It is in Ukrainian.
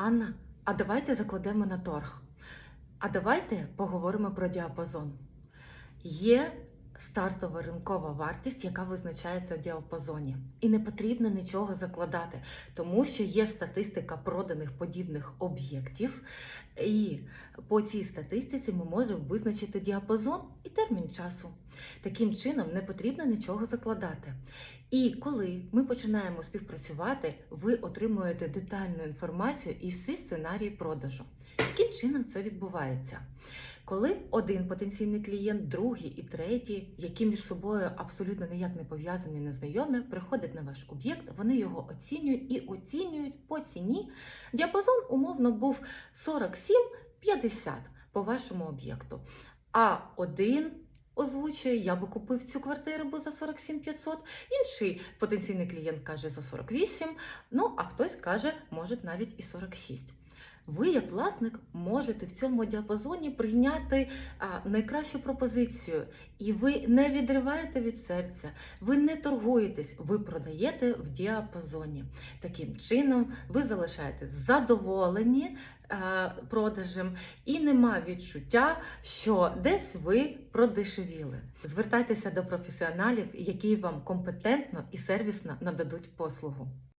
Анна, а давайте закладемо на торг. А давайте поговоримо про діапазон. Є стартова ринкова вартість, яка визначається в діапазоні. І не потрібно нічого закладати, тому що є статистика проданих подібних об'єктів. І по цій статистиці ми можемо визначити діапазон і термін часу. Таким чином не потрібно нічого закладати. І коли ми починаємо співпрацювати, ви отримуєте детальну інформацію і всі сценарії продажу. Яким чином це відбувається? Коли один потенційний клієнт, другий і третій, які між собою абсолютно ніяк не пов'язані, не знайомі, приходять на ваш об'єкт, вони його оцінюють і оцінюють по ціні. Діапазон умовно був 47-50 по вашому об'єкту. А один озвучує, я би купив цю квартиру бо за 47 500, інший потенційний клієнт каже за 48, ну а хтось каже, може навіть і 46. Ви, як власник, можете в цьому діапазоні прийняти найкращу пропозицію, і ви не відриваєте від серця, ви не торгуєтесь, ви продаєте в діапазоні. Таким чином, ви залишаєтесь задоволені продажем і нема відчуття, що десь ви продешевіли. Звертайтеся до професіоналів, які вам компетентно і сервісно нададуть послугу.